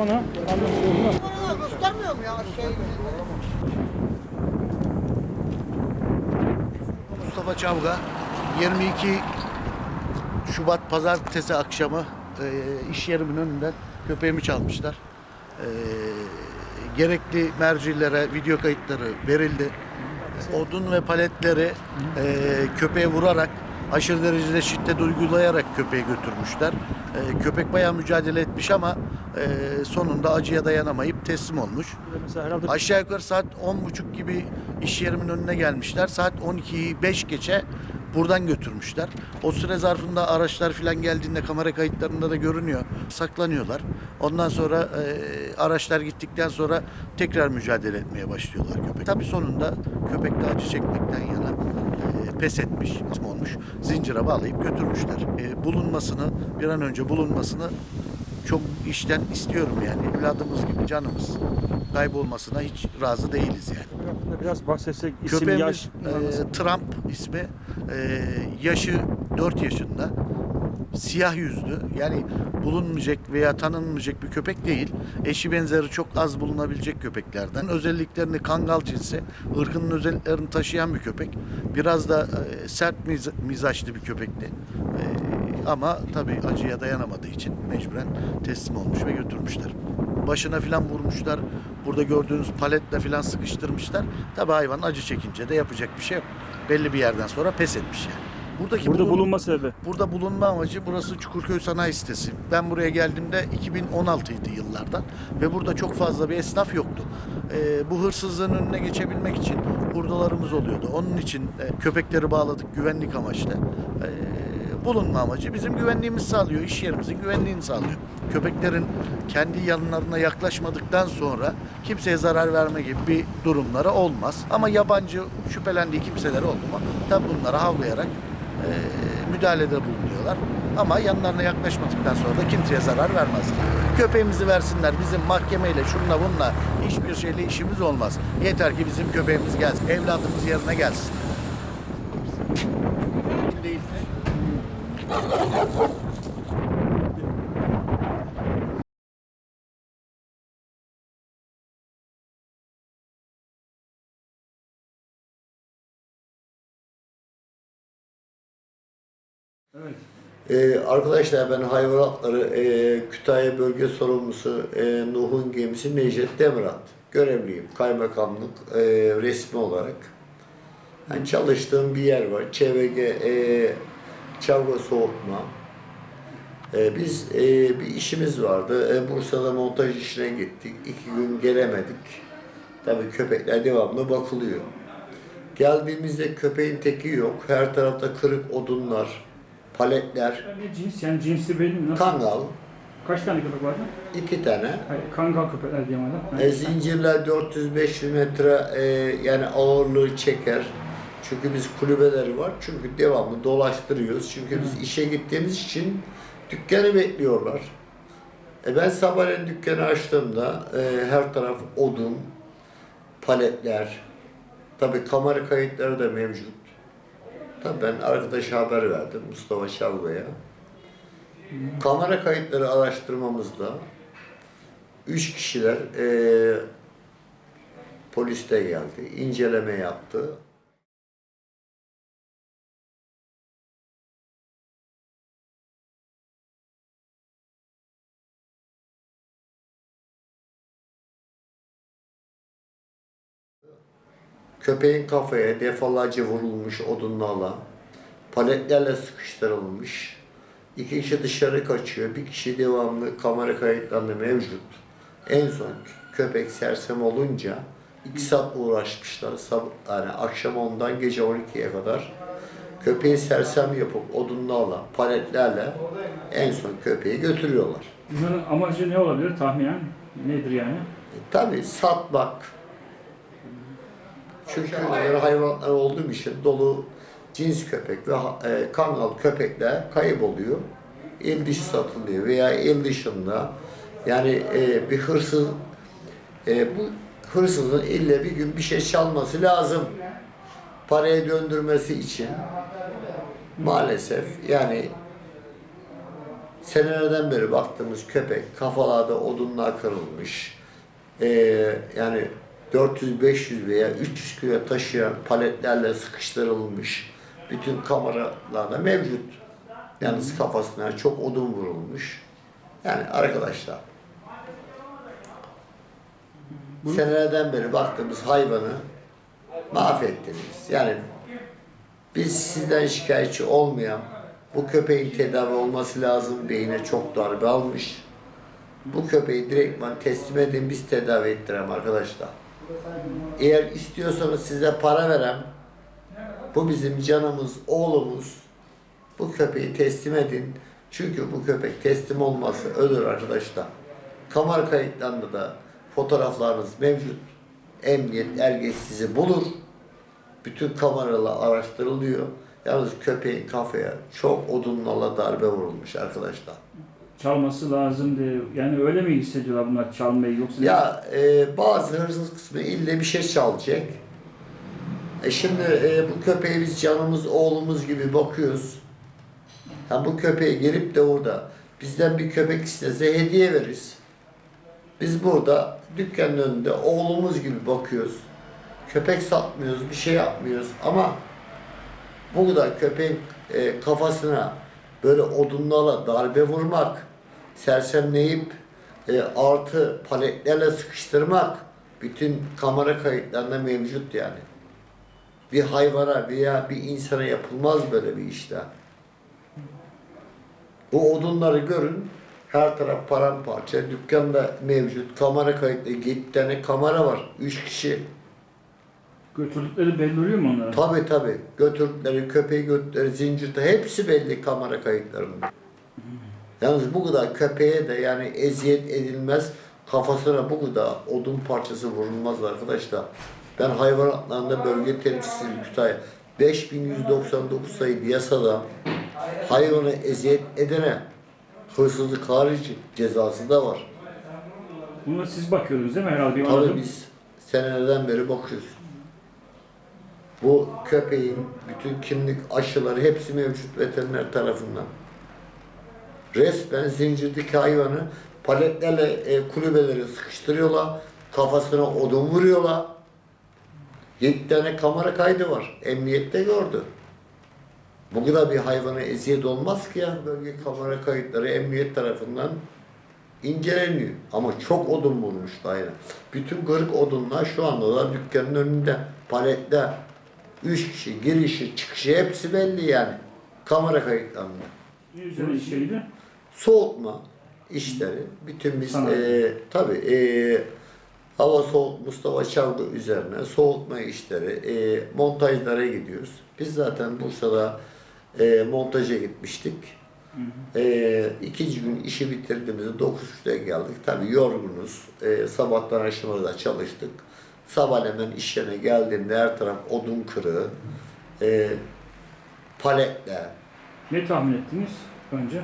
sonra anlatıyorlar. Bana göstermiyor mu ya şey? Mustafa Çavga 22 Şubat pazartesi akşamı e, iş yerimin önünden köpeğimi çalmışlar. E, gerekli mercilere video kayıtları verildi. Odun ve paletleri e, köpeğe vurarak aşırı derecede şiddet uygulayarak köpeği götürmüşler. E, köpek bayağı mücadele etmiş ama e, sonunda acıya dayanamayıp teslim olmuş. Mesela herhalde Aşağı yukarı saat 10.30 gibi iş yerimin önüne gelmişler. Saat 12'yi 5 geçe buradan götürmüşler. O süre zarfında araçlar falan geldiğinde kamera kayıtlarında da görünüyor. Saklanıyorlar. Ondan sonra e, araçlar gittikten sonra tekrar mücadele etmeye başlıyorlar köpek. Tabii sonunda köpek de acı çekmekten yana e, pes etmiş, olmuş. Zincire bağlayıp götürmüşler. E, bulunmasını, bir an önce bulunmasını çok işten istiyorum yani. Evladımız gibi canımız kaybolmasına hiç razı değiliz yani. biraz bahsetsek isim, Köpeğimiz yaş. e, Trump ismi. E, yaşı 4 yaşında. Siyah yüzlü. Yani bulunmayacak veya tanınmayacak bir köpek değil. Eşi benzeri çok az bulunabilecek köpeklerden. Özelliklerini kangal cinsi, ırkının özelliklerini taşıyan bir köpek. Biraz da e, sert miz- mizaçlı bir köpekti. E, ama tabii acıya dayanamadığı için mecburen teslim olmuş ve götürmüşler. Başına filan vurmuşlar. Burada gördüğünüz paletle filan sıkıştırmışlar. Tabii hayvan acı çekince de yapacak bir şey yok. Belli bir yerden sonra pes etmiş yani. Buradaki Burada bulun- bulunma sebebi. Burada bulunma amacı burası Çukurköy Sanayi Sitesi. Ben buraya geldiğimde 2016 idi yıllardan ve burada çok fazla bir esnaf yoktu. Ee, bu hırsızlığın önüne geçebilmek için hurdalarımız oluyordu. Onun için e, köpekleri bağladık güvenlik amaçlı. Ee, bulunma amacı bizim güvenliğimizi sağlıyor, iş yerimizin güvenliğini sağlıyor. Köpeklerin kendi yanlarına yaklaşmadıktan sonra kimseye zarar verme gibi bir durumları olmaz. Ama yabancı şüphelendiği kimseler oldu mu tabi bunlara havlayarak e, müdahalede bulunuyorlar. Ama yanlarına yaklaşmadıktan sonra da kimseye zarar vermezler. Köpeğimizi versinler bizim mahkemeyle şunla bunla hiçbir şeyle işimiz olmaz. Yeter ki bizim köpeğimiz gelsin. Evladımız yerine gelsin. Değil. Evet. Ee, arkadaşlar ben hayvanatları e, Kütahya Bölge Sorumlusu e, Nuh'un gemisi Necdet Demirat. Görevliyim. Kaymakamlık e, resmi olarak. Yani çalıştığım bir yer var. ÇVG e, Çavga Soğutma. E, biz e, bir işimiz vardı. E, Bursa'da montaj işine gittik. İki gün gelemedik. Tabii köpekler devamlı bakılıyor. Geldiğimizde köpeğin teki yok. Her tarafta kırık odunlar, paletler, Ne cins yani cinsi belli mi? Nasıl? kangal, Kaç tane köpek vardı? iki tane. Hayır, kangal köpekler diyeyim adam. E, zincirler 400-500 metre e, yani ağırlığı çeker. Çünkü biz kulübeleri var. Çünkü devamlı dolaştırıyoruz. Çünkü biz işe gittiğimiz için dükkanı bekliyorlar. E ben sabahleyin dükkanı açtığımda e, her taraf odun, paletler, tabii kamera kayıtları da mevcut. Tabii ben arkadaşa haber verdim Mustafa Şavga'ya. Kamera kayıtları araştırmamızda üç kişiler eee polis de geldi, inceleme yaptı. Köpeğin kafaya defalarca vurulmuş odunlarla, paletlerle sıkıştırılmış. İki kişi dışarı kaçıyor, bir kişi devamlı kamera kayıtlarında mevcut. En son köpek sersem olunca iki saat uğraşmışlar. Sab yani akşam 10'dan gece 12'ye kadar köpeği sersem yapıp odunlarla, paletlerle en son köpeği götürüyorlar. Bunların amacı ne olabilir tahminen? Nedir yani? E, tabii satmak. Çünkü böyle hayvanlar olduğu için dolu cins köpek ve e, kangal köpekler kayboluyor. İl dışı satılıyor veya il dışında yani e, bir hırsız e, bu hırsızın ille bir gün bir şey çalması lazım. Paraya döndürmesi için maalesef yani senelerden beri baktığımız köpek kafalarda odunlar kırılmış. Ee, yani 400-500 veya 300 kilo taşıyan paletlerle sıkıştırılmış. Bütün kameralarda mevcut. Yalnız kafasına çok odun vurulmuş. Yani arkadaşlar Bunu- senelerden beri baktığımız hayvanı mahvettiniz. Yani biz sizden şikayetçi olmayan bu köpeğin tedavi olması lazım. Beyine çok darbe almış. Bu köpeği direktman teslim edin biz tedavi ettirem arkadaşlar. Eğer istiyorsanız size para verem. Bu bizim canımız, oğlumuz. Bu köpeği teslim edin. Çünkü bu köpek teslim olmazsa ölür arkadaşlar. Kamera kayıtlarında da fotoğraflarınız mevcut. Emniyet ergeç sizi bulur. Bütün kameralar araştırılıyor. Yalnız köpeğin kafaya çok odunlarla darbe vurulmuş arkadaşlar. Çalması lazımdı. Yani öyle mi hissediyorlar bunlar çalmayı yoksa? Ya e, bazı hırsız kısmı ille bir şey çalacak. E şimdi e, bu köpeğe biz canımız oğlumuz gibi bakıyoruz. Ha bu köpeğe gelip de orada bizden bir köpek istese hediye veririz. Biz burada dükkanın önünde oğlumuz gibi bakıyoruz. Köpek satmıyoruz, bir şey yapmıyoruz ama burada köpeğin e, kafasına böyle odunlarla darbe vurmak, sersemleyip e, artı paletlerle sıkıştırmak bütün kamera kayıtlarında mevcut yani. Bir hayvana veya bir insana yapılmaz böyle bir işler. Bu odunları görün. Her taraf paramparça. Dükkanda mevcut. Kamera kayıtlı. 7 tane kamera var. 3 kişi. Götürdükleri belli oluyor mu onlara? Tabi tabi. Götürdükleri, köpeği götürdükleri, zincirde hepsi belli kamera kayıtlarında. Yalnız bu kadar köpeğe de yani eziyet edilmez. Kafasına bu kadar odun parçası vurulmaz arkadaşlar. Ben hayvanatlarında bölge temsilcisiyim Kütahya. 5199 sayılı yasada hayvanı eziyet edene hırsızlık harici cezası da var. Buna siz bakıyorsunuz değil mi herhalde? Bir Tabii anladım. biz senelerden beri bakıyoruz. Bu köpeğin bütün kimlik aşıları hepsi mevcut veteriner tarafından. Resmen zincirdeki hayvanı paletlerle e, kulübeleri sıkıştırıyorlar. Kafasına odun vuruyorlar. Yedi tane kamera kaydı var. Emniyette gördü. Bu kadar bir hayvana eziyet olmaz ki ya. Bölge kamera kayıtları emniyet tarafından inceleniyor. Ama çok odun vurmuş daire. Bütün kırık odunlar şu anda da dükkanın önünde. Paletler. Üç kişi girişi çıkışı hepsi belli yani. Kamera kayıtlarında. Ne üzerine işleydi? Soğutma işleri. Bütün biz e, tabii e, hava soğut Mustafa Çavgı üzerine soğutma işleri, e, montajlara gidiyoruz. Biz zaten Bursa'da e, montaja gitmiştik. E, ikinci gün işi bitirdiğimizde 9.30'da geldik. Tabii yorgunuz. E, sabahtan akşama da çalıştık. Sabah hemen iş yerine geldiğimde her taraf odun kırığı, e, paletler, Ne tahmin ettiniz önce?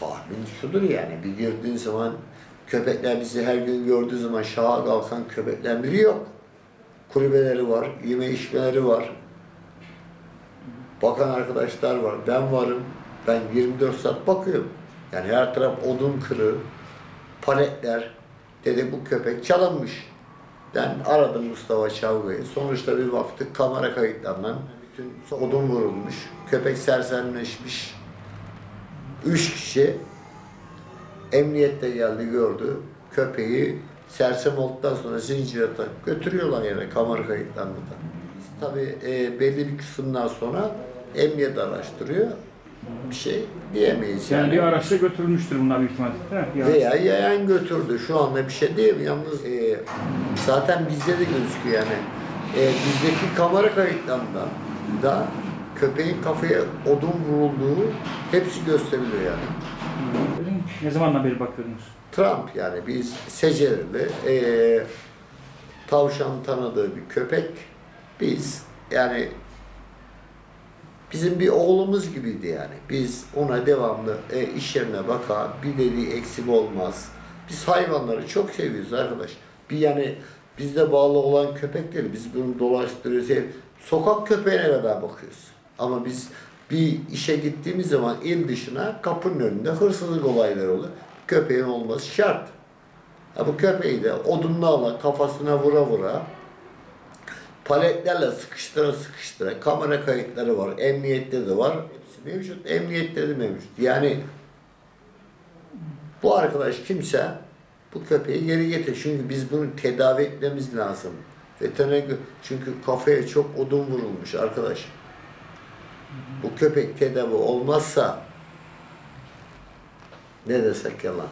Tahmin şudur yani bir girdiğin zaman köpekler bizi her gün gördüğü zaman şaha kalkan köpekler biri yok. Kulübeleri var, yeme içmeleri var. Bakan arkadaşlar var, ben varım. Ben 24 saat bakıyorum. Yani her taraf odun kırığı, paletler. Dedi bu köpek çalınmış. Ben aradım Mustafa Çavga'yı. Sonuçta bir baktık kamera kayıtlarından bütün odun vurulmuş. Köpek sersemleşmiş. Üç kişi emniyette geldi gördü. Köpeği sersem olduktan sonra zincire takıp götürüyorlar yani kamera kayıtlarında da. Tabii e, belli bir kısımdan sonra emniyet araştırıyor. Bir şey diyemeyiz Yani, yani. bir araçla götürülmüştür bunlar büyük ihtimalle. değil mi? Veya yayan götürdü. Şu anda bir şey değil mi? Yalnız e, zaten bizde de gözüküyor yani. E, bizdeki kamera kayıtlarında da köpeğin kafaya odun vurulduğu hepsi gösteriliyor yani. Ne zamandan beri bakıyordunuz? Trump yani biz secerili, e, tavşan tanıdığı bir köpek. Biz yani bizim bir oğlumuz gibiydi yani. Biz ona devamlı e, iş yerine bakar, bir dediği eksik olmaz. Biz hayvanları çok seviyoruz arkadaş. Bir yani bizde bağlı olan köpek değil. Biz bunu dolaştırıyoruz. Sokak köpeğine kadar bakıyoruz. Ama biz bir işe gittiğimiz zaman il dışına kapının önünde hırsızlık olayları oluyor. Köpeğin olması şart. Ha bu köpeği de odunlarla kafasına vura vura paletlerle sıkıştıra sıkıştıra kamera kayıtları var, emniyette de var. Hepsi mevcut, emniyette de mevcut. Yani bu arkadaş kimse bu köpeği geri getir. Çünkü biz bunu tedavi etmemiz lazım. Veteriner çünkü kafaya çok odun vurulmuş arkadaş. Bu köpek tedavi olmazsa ne desek yalan.